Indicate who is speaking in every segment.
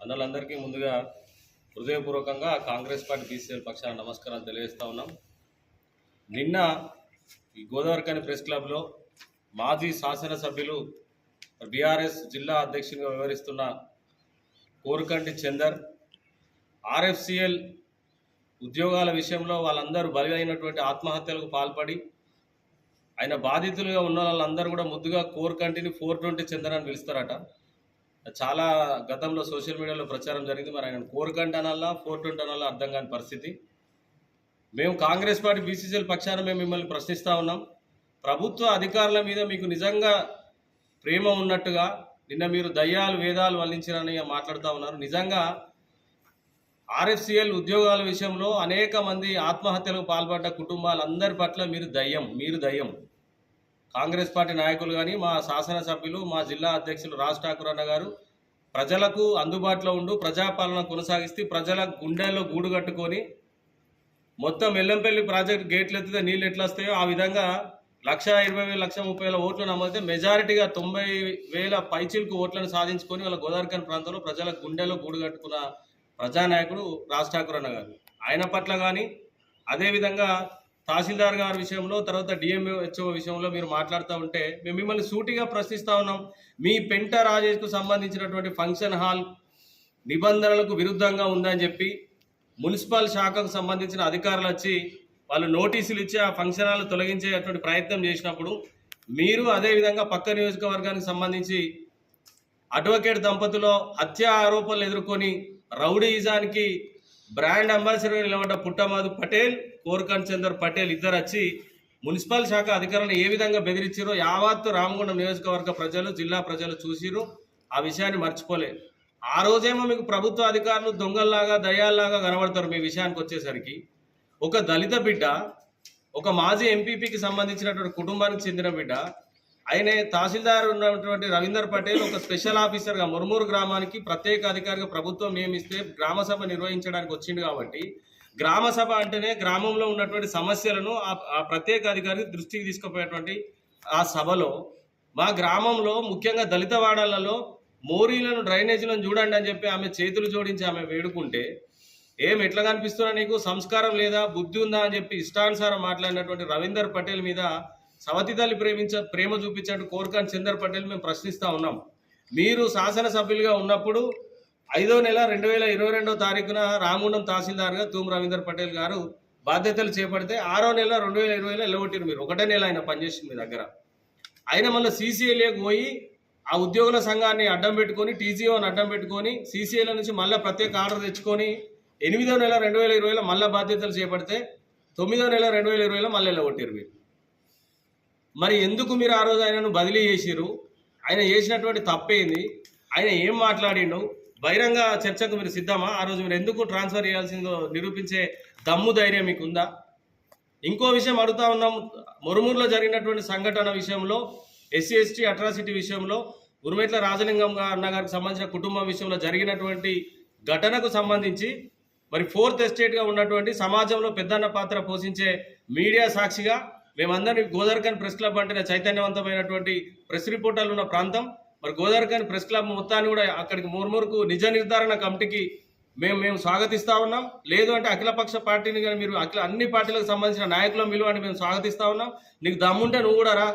Speaker 1: అందులందరికీ ముందుగా హృదయపూర్వకంగా కాంగ్రెస్ పార్టీ బీసీఎల్ పక్షాన నమస్కారం తెలియజేస్తా ఉన్నాం. నిన్న ఈ గోదావరికని ప్రెస్ క్లబ్లో మాజీ శాసనసభ్యులు బీఆర్ఎస్ జిల్లా అధ్యక్షునిగా వ్యవహరిస్తున్న కోరుకంటి చందర్ ఆర్ఎఫ్సిఎల్ ఉద్యోగాల విషయంలో వాళ్ళందరూ బలి అయినటువంటి ఆత్మహత్యలకు పాల్పడి ఆయన బాధితులుగా ఉన్న వాళ్ళందరూ కూడా ముద్దుగా కోరుకంటిని ఫోర్ ట్వంటీ చందర్ అని పిలుస్తారట. చాలా గతంలో సోషల్ మీడియాలో ప్రచారం జరిగింది. మరి ఆయన కోర్ కంటి ఫోర్ అర్థం కాని పరిస్థితి. మేము కాంగ్రెస్ పార్టీ బీసీసీఎల్ పక్షాన మేము మిమ్మల్ని ప్రశ్నిస్తూ ఉన్నాం. ప్రభుత్వ అధికారుల మీద మీకు నిజంగా ప్రేమ ఉన్నట్టుగా నిన్న మీరు దయ్యాలు వేదాలు వల్లించారని మాట్లాడుతూ ఉన్నారు. నిజంగా ఆర్ఎఫ్సిఎల్ ఉద్యోగాల విషయంలో అనేక మంది ఆత్మహత్యలకు పాల్పడ్డ కుటుంబాలందరి పట్ల మీరు దయ్యం మీరు దయ్యం. కాంగ్రెస్ పార్టీ నాయకులు కానీ మా శాసనసభ్యులు మా జిల్లా అధ్యక్షులు రాజ్ ఠాకూర్ అన్న గారు ప్రజలకు అందుబాటులో ఉండు ప్రజాపాలన కొనసాగిస్తే ప్రజల గుండెల్లో గూడు కట్టుకొని మొత్తం ఎల్లంపల్లి ప్రాజెక్ట్ గేట్లు ఎత్తితే నీళ్ళు ఎట్లా వస్తాయో ఆ విధంగా లక్ష ఇరవై వేల లక్ష ముప్పై వేల ఓట్లు నమోదితే మెజారిటీగా తొంభై వేల పైచిలకు ఓట్లను సాధించుకొని వాళ్ళ గోదావరికన్ ప్రాంతంలో ప్రజల గుండెలో గూడు కట్టుకున్న ప్రజానాయకుడు రాజ్ ఠాకూర్ అన్న గారు. ఆయన పట్ల కానీ అదేవిధంగా తహసీల్దార్ గారి విషయంలో తర్వాత డిఎంహెచ్ఓ విషయంలో మీరు మాట్లాడుతూ ఉంటే మేము మిమ్మల్ని సూటిగా ప్రశ్నిస్తూ ఉన్నాం. మీ పెంట రాజేష్కు సంబంధించినటువంటి ఫంక్షన్ హాల్ నిబంధనలకు విరుద్ధంగా ఉందని చెప్పి మున్సిపల్ శాఖకు సంబంధించిన అధికారులు వచ్చి వాళ్ళు నోటీసులు ఇచ్చి ఆ ఫంక్షన్ హాల్ తొలగించేటువంటి ప్రయత్నం చేసినప్పుడు మీరు అదేవిధంగా పక్క నియోజకవర్గానికి సంబంధించి అడ్వకేట్ దంపతులు హత్య ఆరోపణలు ఎదుర్కొని రౌడీయిజానికి బ్రాండ్ అంబాసిడర్ నిలబడ్డ పుట్టమాధు పటేల్ కోరకన్ చందర్ పటేల్ ఇద్దరు వచ్చి మున్సిపల్ శాఖ అధికారులను ఏ విధంగా బెదిరించారో యావత్తు రామగుండం నియోజకవర్గ ప్రజలు జిల్లా ప్రజలు చూసిరు ఆ విషయాన్ని మర్చిపోలే. ఆ రోజేమో మీకు ప్రభుత్వ అధికారులు దొంగల్లాగా దయాల్లాగా కనబడతారు మీ విషయానికి వచ్చేసరికి. ఒక దళిత బిడ్డ ఒక మాజీ ఎంపీపీకి సంబంధించినటువంటి కుటుంబానికి చెందిన బిడ్డ ఆయనే తహసీల్దార్ ఉన్నటువంటి రవీందర్ పటేల్ ఒక స్పెషల్ ఆఫీసర్గా మురుమూరు గ్రామానికి ప్రత్యేక అధికారిగా ప్రభుత్వం నియమిస్తే గ్రామ సభ నిర్వహించడానికి వచ్చింది కాబట్టి గ్రామ సభ అంటేనే గ్రామంలో ఉన్నటువంటి సమస్యలను ఆ- ఆ ప్రత్యేక అధికారికి దృష్టికి తీసుకుపోయేటువంటి ఆ సభలో మా గ్రామంలో ముఖ్యంగా దళిత వాడలలో మోరీలను డ్రైనేజీలను చూడండి అని చెప్పి ఆమె చేతులు జోడించి ఆమె వేడుకుంటే ఏం ఎట్లా కనిపిస్తున్నా నీకు? సంస్కారం లేదా? బుద్ధి ఉందా? అని చెప్పి ఇష్టానుసారం మాట్లాడినటువంటి రవీందర్ పటేల్ మీద సవతి తల్లి ప్రేమించ ప్రేమ చూపించినట్టు కోర్కాన్ చందర్ పటేల్ మేము ప్రశ్నిస్తూ ఉన్నాం. మీరు శాసనసభ్యులుగా ఉన్నప్పుడు ఐదో నెల రెండు వేల ఇరవై రెండో తారీఖున రామగుండం తహసీల్దార్గా తూమ్ రవీందర్ పటేల్ గారు బాధ్యతలు చేపడితే ఆరో నెల రెండు వేల ఇరవైలో వెళ్ళగొట్టారు మీరు. ఒకటే నెల ఆయన పనిచేసింది మీ దగ్గర. ఆయన మళ్ళీ సీసీఎల్ఏకి పోయి ఆ ఉద్యోగుల సంఘాన్ని అడ్డం పెట్టుకొని టీజీఓని అడ్డం పెట్టుకొని సీసీఏల నుంచి మళ్ళీ ప్రత్యేక ఆర్డర్ తెచ్చుకొని ఎనిమిదో నెల రెండు వేల ఇరవైలో మళ్ళీ బాధ్యతలు చేపడితే తొమ్మిదో నెల రెండు వేల ఇరవైలో మళ్ళీ వెళ్ళగొట్టారు మీరు. మరి ఎందుకు మీరు ఆ రోజు ఆయనను బదిలీ చేసిరు ఆయన చేసినటువంటి తప్పేంది? ఆయన ఏం మాట్లాడిండు? బహిరంగ చర్చకు మీరు సిద్ధమా? ఆ రోజు మీరు ఎందుకు ట్రాన్స్ఫర్ చేయాల్సిందో నిరూపించే దమ్ము ధైర్యం మీకు ఉందా ఇంకో విషయం అడుగుతా ఉన్నాం. మురుమూరులో జరిగినటువంటి సంఘటన విషయంలో ఎస్సీ ఎస్టీ అట్రాసిటీ విషయంలో ఉరుమెట్ల రాజలింగం గా- అన్న గారికి సంబంధించిన కుటుంబం విషయంలో జరిగినటువంటి ఘటనకు సంబంధించి మరి ఫోర్త్ ఎస్టేట్గా ఉన్నటువంటి సమాజంలో పెద్దన్న పాత్ర పోషించే మీడియా సాక్షిగా మేమందరం గోదార్ఖాన్ ప్రెస్ క్లబ్ అంటే చైతన్యవంతమైనటువంటి ప్రెస్ రిపోర్టర్లు ఉన్న ప్రాంతం. మరి గోదార్ఖాన్ ప్రెస్ క్లబ్ మొత్తాన్ని కూడా అక్కడికి మూర్మూరుకు నిజ నిర్ధారణ కమిటీకి మేము మేము స్వాగతిస్తా ఉన్నాం. లేదు అంటే అఖిలపక్ష పార్టీని కానీ మీరు అఖిల అన్ని పార్టీలకు సంబంధించిన నాయకులను విలువని మేము స్వాగతిస్తా ఉన్నాం. నీకు దమ్ముంటే నువ్వు కూడా రా.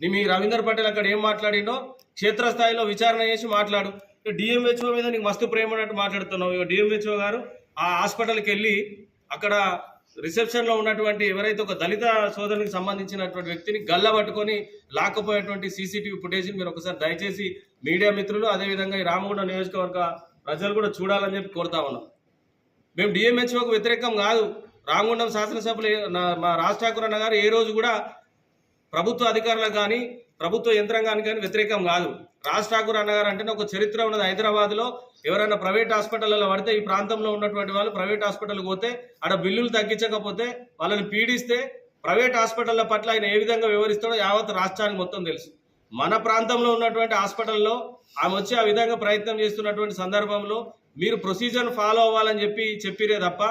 Speaker 1: నీ మీ రవీందర్ పటేల్ అక్కడ ఏం మాట్లాడిండో క్షేత్రస్థాయిలో విచారణ చేసి మాట్లాడు. డిఎంహెచ్ఓ మీద నీకు మస్తు ప్రేమ ఉన్నట్టు మాట్లాడుతున్నావు. డిఎంహెచ్ఓ గారు ఆ హాస్పిటల్కి వెళ్ళి అక్కడ రిసెప్షన్లో ఉన్నటువంటి ఎవరైతే ఒక దళిత సోదరునికి సంబంధించినటువంటి వ్యక్తిని గల్ల పట్టుకొని లాక్కపోయేటువంటి సీసీటీవీ ఫుటేజ్ని మీరు ఒకసారి దయచేసి మీడియా మిత్రులు అదేవిధంగా ఈ రామగుండ నియోజకవర్గ ప్రజలు కూడా చూడాలని చెప్పి కోరుతా ఉన్నాం. మేము డిఎంహెచ్ఓకు వ్యతిరేకం కాదు. రామగుండం శాసనసభలు నా- మా రాజ్ ఠాకూర్ అన్న గారు ఏ రోజు కూడా ప్రభుత్వ అధికారులకు కానీ ప్రభుత్వ యంత్రాంగానికి కానీ వ్యతిరేకం కాదు. రాజ్ ఠాకూర్ అన్నగారు అంటే ఒక చరిత్ర ఉన్నది హైదరాబాద్లో. ఎవరైనా ప్రైవేట్ హాస్పిటల్లో పడితే ఈ ప్రాంతంలో ఉన్నటువంటి వాళ్ళు ప్రైవేట్ హాస్పిటల్కి పోతే ఆడ బిల్లులు తగ్గించకపోతే వాళ్ళని పీడిస్తే ప్రైవేట్ హాస్పిటల్ల పట్ల ఆయన ఏ విధంగా వివరిస్తాడో యావత్ రాష్ట్రానికి మొత్తం తెలుసు. మన ప్రాంతంలో ఉన్నటువంటి హాస్పిటల్లో ఆమె వచ్చి ఆ విధంగా ప్రయత్నం చేస్తున్నటువంటి సందర్భంలో మీరు ప్రొసీజర్ ఫాలో అవ్వాలని చెప్పి చెప్పిరే తప్ప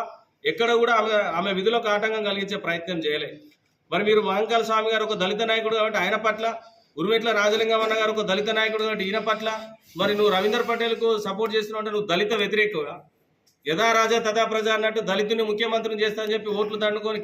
Speaker 1: ఎక్కడ కూడా ఆమె ఆమె విధులకు ఆటంకం కలిగించే ప్రయత్నం చేయలే. మరి మీరు మహంకాళ స్వామి గారు ఒక దళిత నాయకుడు కాబట్టి ఆయన పట్ల ఉరుమెట్ల రాజలింగమన్న గారు ఒక దళిత నాయకుడు కాబట్టి ఈయన పట్ల మరి నువ్వు రవీందర్ పటేల్కు సపోర్ట్ చేస్తున్నావు అంటే నువ్వు దళిత వ్యతిరేకుగా యథా రాజా తథా ప్రజ అన్నట్టు దళితుని ముఖ్యమంత్రిని చేస్తా అని చెప్పి ఓట్లు దండుకొని